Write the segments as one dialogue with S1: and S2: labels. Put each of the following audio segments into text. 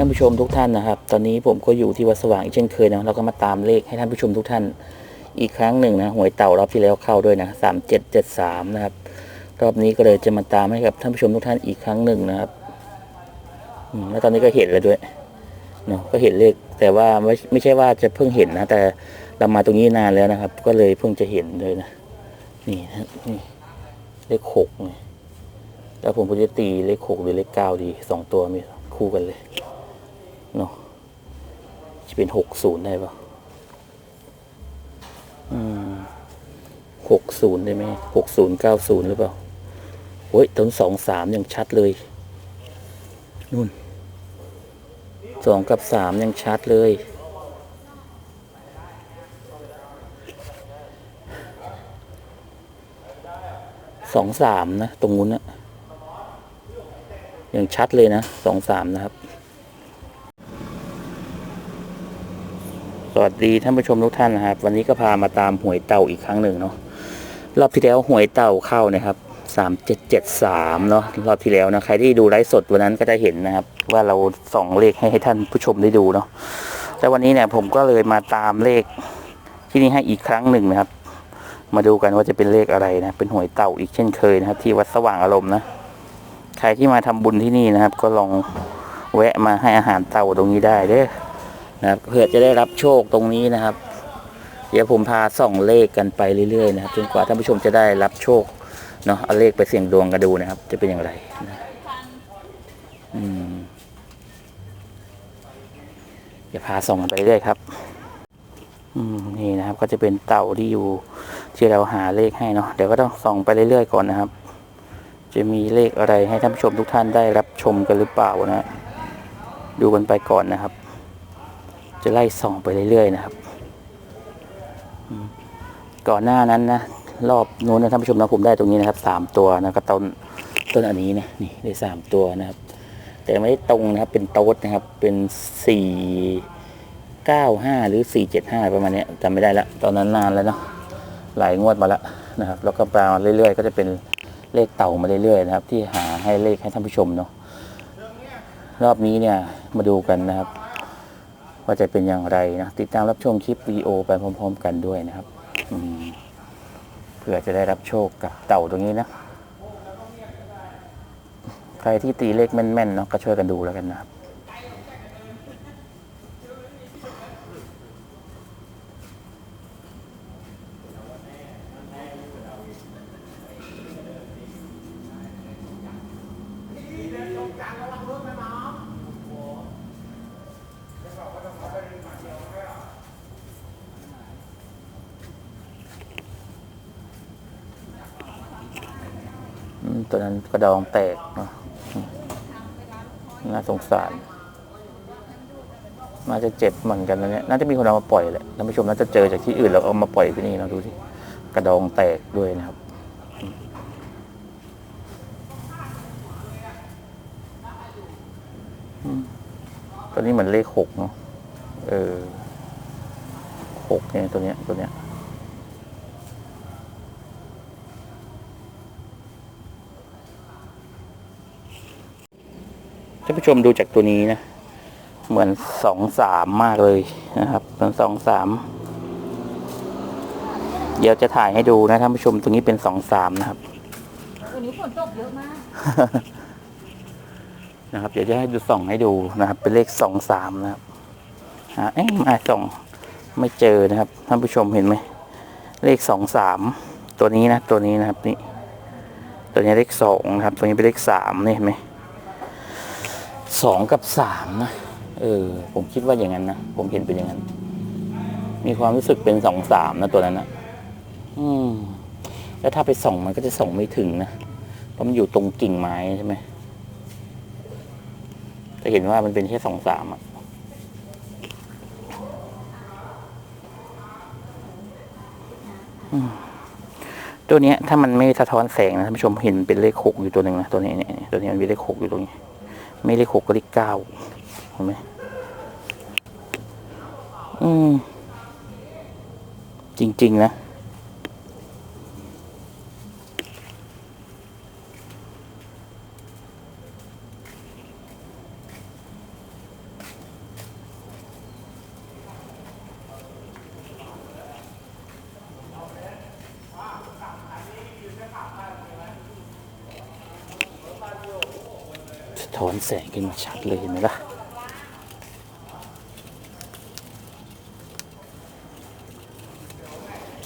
S1: ท่านผู้ชมทุกท่านนะครับ ตอนนี้ผมก็อยู่ที่วัดสว่างอีกเช่นเคยนะเราก็มาตามเลขให้ท่านผู้ชมทุกท่านอีกครั้งหนึ่งนะหวยเต่ารอบที่แล้วเข้าด้วยนะสามเจ็ดเจ็ดสามนะครับ รอบนี้ก็เลยจะมาตามให้กับท่านผู้ชมทุกท่านอีกครั้งหนึ่งนะครับแล้วตอนนี้ก็เห็นแล้วด้วยเนาะก็เห็นเลข แต่ว่าไม่ไม่ใช่ว่าจะเพิ่งเห็นนะ แต่เรามาตรงนี้นานแล้วนะครับ ก็เลยเพิ่งจะเห็นเลยนะนี่นะนี่เลขหกไงแล้วผมก็จะตีเลขหกหรือเลขเก้าดีสองตัวมีคู่กันเลย เนาะจะเป็นหกศูนย์ได้ปะหกศูนย์ได้ไหมหกศูนย์เก้าศูนย์หรือเปล่าโอ้ยต้นสองสามยังชัดเลยนู่นสองกับสามยังชัดเลยสองสามนะ ตรงนู้นนะยังชัดเลยนะสองสามนะครับ สวัส ดีท่านผู้ชมทุกท่านนะครับ วันนี้ก็พามาตามหวยเต่าอีกครั้งหนึ่งเนาะรอบที่แล้วหวยเต่าเข้านะครับสามเจ็ดเจ็ดสามเนาะรอบที่แล้วนะใครที่ดูไลฟ์สดวันนั้นก็จะเห็นนะครับ ว่าเราส่องเลขให้ใหท่านผู้ชมได้ดูเนาะแต่วันนี้เนี่ยผมก็เลยมาตามเลขที่นี่ให้อีกครั้งหนึ่งนะครับ มาดูกันว่าจะเป็นเลขอะไรนะเป็นหวยเต่าอีกเช่นเคยนะครับ ที่วัดสว่างอารมณ์นะใครที่มาทำบุญที่นี่นะครับ ก็ลองแวะมาให้อาหารเต่าตรงนี้ได้เด้อ นะครับเพื่อจะได้รับโชคตรงนี้นะครับ เดี๋ยวผมพาส่องเลขกันไปเรื่อยๆนะครับจนกว่าท่านผู้ชมจะได้รับโชคเนาะเอาเลขไปเสี่ยงดวงกันดูนะครับ จะเป็นอย่างไรนะอืมเดี๋ยวพาส่องกันไปเรื่อยครับ อืมนี่นะครับ ก็จะเป็นเต่าที่อยู่ที่เราหาเลขให้เนาะเดี๋ยวก็ต้องส่องไปเรื่อยๆก่อนนะครับ จะมีเลขอะไรให้ท่านผู้ชมทุกท่านได้รับชมกันหรือเปล่านะ ดูกันไปก่อนนะครับ จะไล่ส่องไปเรื่อยๆนะครับ ก่อนหน้านั้นนะรอบนู้นนะท่านผู้ชมนะผมได้ตรงนี้นะครับสามตัวนะครับต้นต้นอันนี้นะนี่ได้สามตัวนะครับ แต่ไม่ได้ตรงนะครับเป็นโต๊ดนะครับเป็นสี่เก้าห้าหรือสี่เจ็ดห้าประมาณนี้จำไม่ได้ละตอนนั้นนานแล้วเนาะหลายงวดมาแล้วนะครับ แล้วก็มาเรื่อยๆ ก็จะเป็นเลขเต่ามาเรื่อยๆนะครับ ที่หาให้เลขให้ท่านผู้ชมเนาะรอบนี้เนี่ยมาดูกันนะครับ ว่าจะเป็นอย่างไรนะติดตามรับชมคลิปวีโอไปพร้อม ๆ กันด้วยนะครับเพื่อจะได้รับโชคกับเต่าตรงนี้นะ ใครที่ตีเลขแม่นๆเนาะก็ช่วยกันดูแล้วกันนะครับ ตัวนั้นกระดองแตกเนาะน่าสงสาร น่าจะเจ็บเหมือนกันนะเนี่ย น่าจะมีคนเอามาปล่อยแหละ ท่านผู้ชมน่าจะเจอจากที่อื่นแล้วเอามาปล่อยที่นี่นะดูสิ กระดองแตกด้วยนะครับตัวนี้เหมือนเลขหกเนาะ เออหกเนี่ยตัวเนี้ยตัวเนี้ย ท่าน ผู้ชมดูจากตัวนี้นะ เหมือนสองสามมากเลยนะครับเหมือนสองสามเดี๋ยวจะถ่ายให้ดูนะท่านผู้ชมตรงนี้เป็นสองสามนะครับ
S2: วันนี้ฝนตกเยอะมาก
S1: นะครับ เดี๋ยวจะให้ดูส่องให้ดูนะครับ เป็นเลขสองสามนะครับหาเอ๊ะมาส่องไม่เจอนะครับท่านผู้ชมเห็นไหมเลขสองสามตัวนี้นะ ตัวนี้นะครับนี่ตัวนี้เลขสองนะครับ ตัวนี้เป็นเลขสามนี่เห็นไหม สองกับสามนะเออ ผมคิดว่าอย่างนั้นนะ ผมเห็นเป็นอย่างนั้น มีความรู้สึกเป็นสองสามนะตัวนั้นนะอืม แล้วถ้าไปส่องมันก็จะส่องไม่ถึงนะ เพราะมันอยู่ตรงกิ่งไม้ใช่ไหมจะเห็นว่ามันเป็นแค่สองสามอะตัวเนี้ยถ้ามันไม่สะท้อนแสงนะท่านผู้ชมเห็นเป็นเลขหกอยู่ตัวหนึ่งนะตัวนี้เนี่ยตัวนี้มันมีเลขหกอยู่ตรงนี้ ไม่เลขหกก็เลขเก้าเห็นไหมอืม จริง ๆ นะ ท้อนแสงขึ้นมาชัดเลยเห็นไหมล่ะ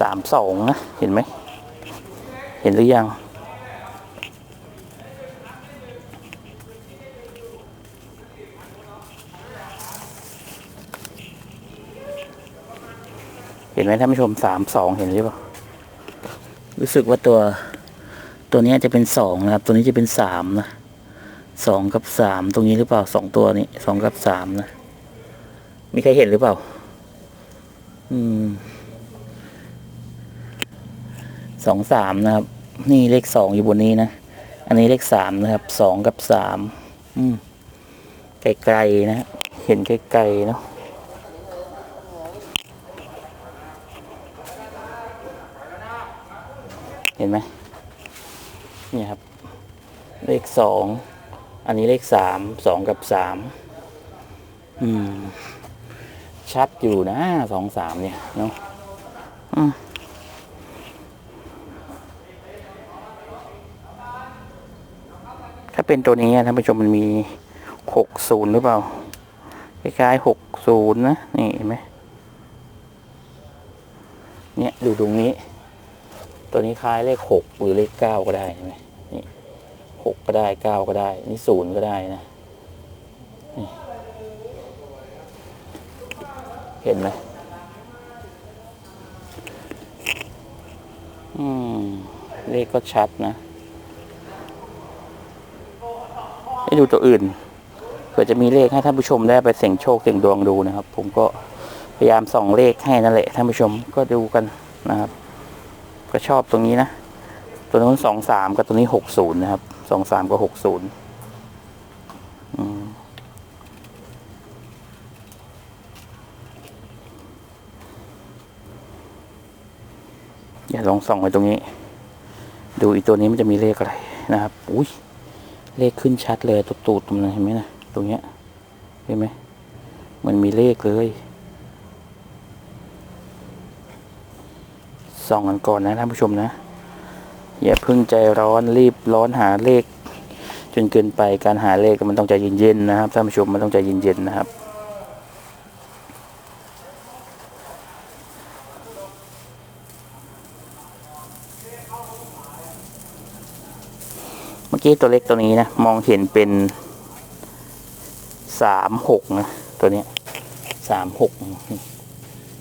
S1: สามสองนะ เห็นไหม เห็นหรือยังเห็นไหมท่านผู้ชมสามสองเห็นหรือเปล่ารู้สึกว่าตัวตัวนี้จะเป็นสองนะครับ ตัวนี้จะเป็นสามนะ สองกับสามตรงนี้หรือเปล่าสองตัวนี้สองกับสามนะ มีใครเห็นหรือเปล่า อืมสองสามนะครับ นี่เลขสองอยู่บนนี้นะ อันนี้เลขสามนะครับสองกับสามอืมไกลๆนะเห็นไกลๆเนาะเห็นไหมนี่ครับ เลขสอง อันนี้เลขสามสองกับสามอืม ชัดอยู่นะสองสามเนี่ยเนาะอืมถ้าเป็นตัวนี้อะท่านผู้ชมมันมีหกศูนย์หรือเปล่า คล้ายๆหกศูนย์นะ นี่เห็นไหมเนี่ย ดูตรงนี้ ตัวนี้คล้ายเลขหกหรือเลขเก้าก็ได้ใช่ไหมนี่ หกก็ได้เก้าก็ได้ นี่ศูนย์ก็ได้นะ เห็นไหมอืม เลขก็ชัดนะให้ดูตัวอื่นเผื่อจะมีเลขให้ท่านผู้ชมได้ไปเสี่ยงโชคเสี่ยงดวงดูนะครับ ผมก็พยายามส่องเลขให้นั่นแหละท่านผู้ชมก็ดูกันนะครับ ก็ชอบตรงนี้นะ ตัวนู้นสองสามกับตัวนี้หกศูนย์นะครับ สองสามกับหกศูนย์อย่าลองส่องไปตรงนี้ ดูอีกตัวนี้มันจะมีเลขอะไรนะครับ อุ้ยเลขขึ้นชัดเลยตูดตูดตรงนั้นเห็นไหมนะตรงเนี้ยเห็นไหมมันมีเลขเลยส่องกันก่อนนะท่านผู้ชมนะ อย่าเพิ่งใจร้อนรีบร้อนหาเลข จนเกินไปการหาเลขมันต้องใจเย็นๆนะครับท่านผู้ชมมันต้องใจเย็นๆนะครับเมื่อกี้ตัวเล็กตัวนี้นะมองเห็นเป็นสามหกนะตัวนี้สามหก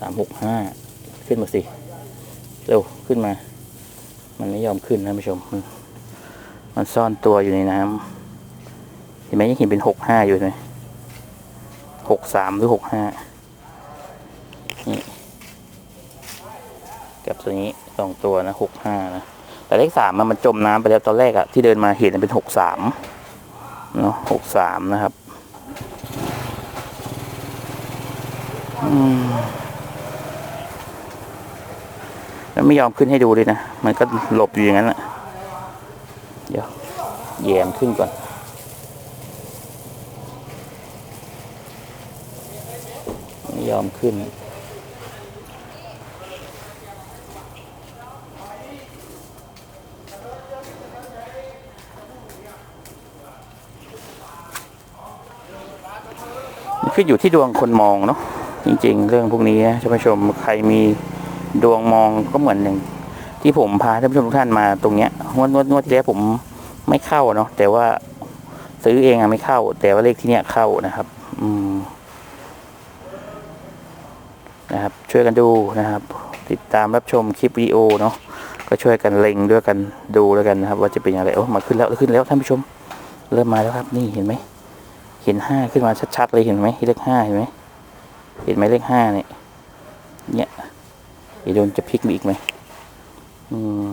S1: สามหกห้าขึ้นมาสิเร็วขึ้นมา มันไม่ยอมขึ้นนะผู้ชม มันซ่อนตัวอยู่ในน้ำเห็นไหมยังเห็นเป็นหกห้าอยู่ไหมหกสามหรือหกห้านี่กับตัวนี้สองตัวนะหกห้านะแต่เลขสามมันมันจมน้ำไปแล้วตอนแรกอะที่เดินมาเห็นเป็นหกสามเนาะหกสามนะครับ อืม แล้วไม่ยอมขึ้นให้ดูเลยนะ มันก็หลบอยู่อย่างนั้นแหละเดี๋ยวแยมขึ้นก่อน ไม่ยอมขึ้น ขึ้นอยู่ที่ดวงคนมองเนาะจริง ๆ เรื่องพวกนี้นะท่านผู้ชมใครมี ดวงมองก็เหมือนอย่ง ที่ผมพาท่านผู้ชมทุกท่านมาตรงเนี้ยงวดงวดงวดที่แล้วผมไม่เข้าเนาะแต่ว่าซื้อเองอะไม่เข้า แต่ว่าเลขที่เนี้ยเข้านะครับ อืมนะครับ ช่วยกันดูนะครับ ติดตามรับชมคลิปวิดีโอเนาะก็ช่วยกันเล็งด้วยกันดูแล้วกันนะครับ ว่าจะเป็นอะไรโอ้มาขึ้นแล้วขึ้นแล้วท่านผู้ชม เริ่มมาแล้วครับ นี่เห็นไหมเห็นห้าขึ้นมาชัดๆเลยเห็นไหมเลขห้าเห็นไหมเห็นไหมเลขห้านี่ยเนี่ย เดี๋ยวโดนจะพลิกมาอีกไหมอืม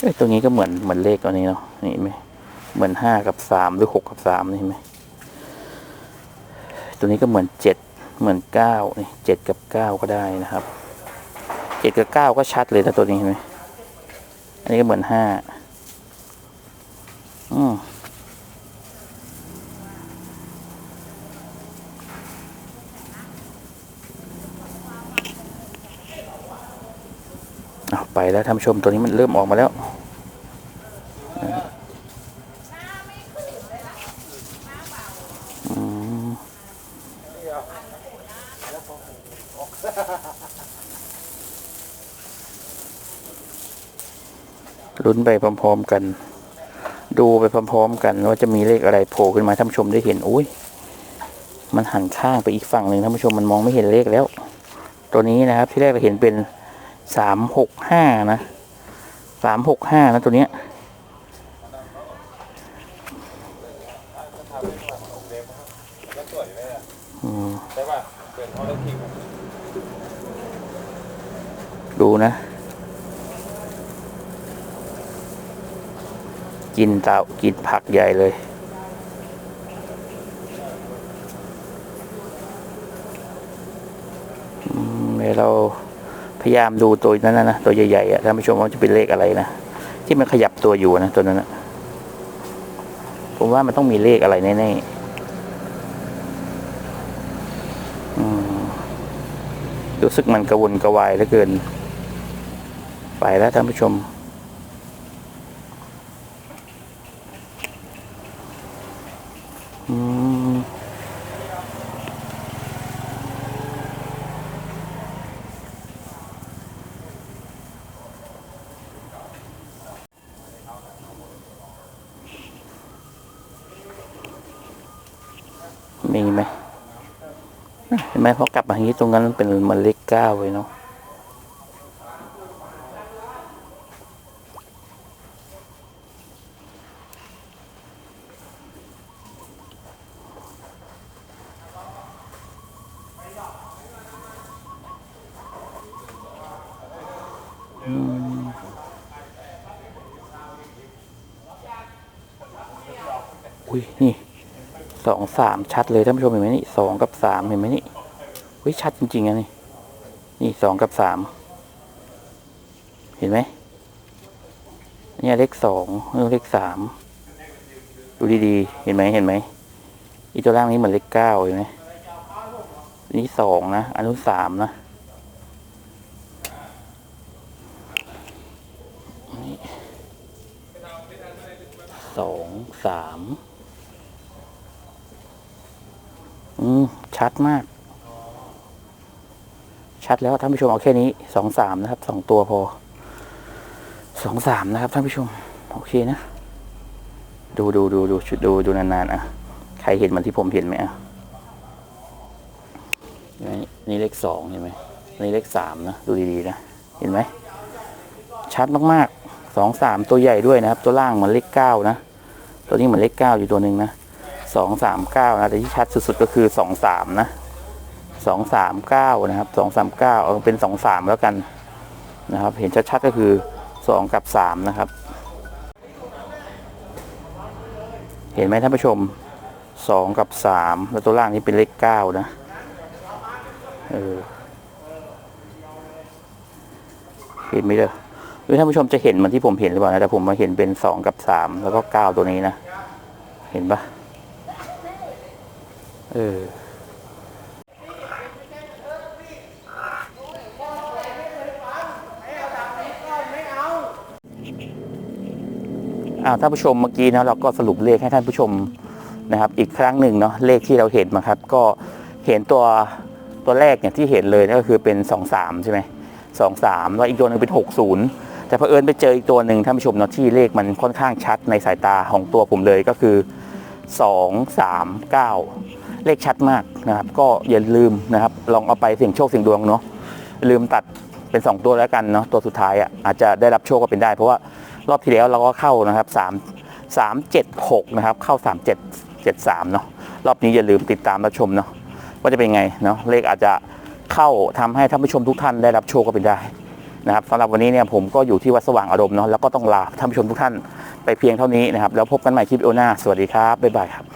S1: เอ้ยตรงนี้ก็เหมือนเหมือนเลขอันนี้เนาะนี่เห็นไหมเหมือนห้ากับสามหรือหกกับสามนี่เห็นไหมตัวนี้ก็เหมือนเจ็ดเหมือนเก้านี่เจ็ดกับเก้าก็ได้นะครับเจ็ดกับเก้าก็ชัดเลยนะตัวนี้เห็นไหมอันนี้ก็เหมือนห้าอืม ไปแล้วท่านชมตัวนี้มันเริ่มออกมาแล้ว ลุ้นไปพร้อมๆกัน ดูไปพร้อมๆกันว่าจะมีเลขอะไรโผล่ขึ้นมาท่านผู้ชมได้เห็นอุ้ยมันหันข้างไปอีกฝั่งหนึ่งท่านผู้ชมมันมองไม่เห็นเลขแล้ว ตัวนี้นะครับที่แรกเราเห็นเป็น สามหกห้านะสามหกห้านะตัวเนี้ย
S3: ดู
S1: นะ กินเตากินผักใหญ่เลย อืมเดี๋ยวเรา พยายามดูตัวนั้นนะตัวใหญ่ๆอะท่านผู้ชมว่าจะเป็นเลขอะไรนะที่มันขยับตัวอยู่นะตัวนั้นนะผมว่ามันต้องมีเลขอะไรแน่ๆรู้สึกมันกระวนกระวายเหลือเกิน ไปแล้วท่านผู้ชม มีไหมเห็นไหมพอกลับมาอย่างนี้ตรงนั้นมันเป็นมันเลขเก้าเลยเนาะอืมอุ้ยนี่ สองสามชัดเลยท่านผู้ชมเห็นไหมนี่สองกับสามเห็นไหมนี่เฮ้ยชัดจริงๆนะนี่นี่สองกับสามเห็นไหมเนี่ยเลขสองเลขสามดูดีๆ เห็นไหมเห็นไหมอีตัวล่างนี้เหมือนเลขเก้าเห็นไหมนี่สองนะอันนู้นสามนะสองสาม อืม ชัดมาก ชัดแล้วท่านผู้ชมเอาแค่นี้สองสามนะครับสองตัวพอสองสามนะครับท่านผู้ชม โอเคนะ ดูดูดูดูชุดดูดูนานๆอะ ใครเห็นเหมันที่ผมเห็นไหมอะนี่นี่เลขสองเห็นไหมนี่เลขสามนะดูดีๆนะเห็นไหมชัดมากๆสองสามตัวใหญ่ด้วยนะครับ ตัวล่างเหมือนเลขเก้านะ ตัวนี้เหมือนเลขเก้าอยู่ตัวหนึ่งนะ สองสามเก้านะแต่ที่ชัดสุดๆก็คือสองสามนะสองสามเก้านะครับสองสามเก้าเอาเป็นสองสามแล้วกันนะครับ เห็นชัดๆก็คือสองกับสามนะครับ เห็นไหมท่านผู้ชมสองกับสามแล้วตัวล่างนี้เป็นเลขเก้านะเออเห็นไหมเด้อหรือท่านผู้ชมจะเห็นเหมือนที่ผมเห็นหรือเปล่านะแต่ผมมาเห็นเป็นสองกับสามแล้วก็เก้าตัวนี้นะ เห็นปะ เอออ้าวท่านผู้ชมเมื่อกี้นะเราก็สรุปเลขให้ท่านผู้ชมนะครับ อีกครั้งหนึ่งเนาะเลขที่เราเห็นมาครับ ก็เห็นตัวตัวแรกเนี่ยที่เห็นเลยนั่นก็คือเป็น 2 3 ใช่ไหมสองสามแล้วอีกตัวหนึงเป็น 60 แต่เผอิญไปเจออีกตัวหนึ่งท่านผู้ชมเนาะที่เลขมันค่อนข้างชัดในสายตาของตัวผมเลยก็คือ 2 3 9 เลขชัดมากนะครับ ก็อย่าลืมนะครับ ลองเอาไปเสี่ยงโชคเสี่ยงดวงเนาะลืมตัดเป็น 2 ตัวแล้วกันเนาะตัวสุดท้ายอะอาจจะได้รับโชคก็เป็นได้ เพราะว่ารอบที่แล้วเราก็เข้านะครับ 3 3 7 6 นะครับ เข้า 3 7 7 3 เนาะรอบนี้อย่าลืมติดตามรับชมเนาะว่าจะเป็นไงเนาะเลขอาจจะเข้าทำให้ท่านผู้ชมทุกท่านได้รับโชคก็เป็นได้นะครับสำหรับวันนี้เนี่ยผมก็อยู่ที่วัดสว่างอารมณ์เนาะแล้วก็ต้องลาท่านผู้ชมทุกท่านไปเพียงเท่านี้นะครับแล้วพบกันใหม่คลิปโอหน้าสวัสดีครับบ๊ายบายครับ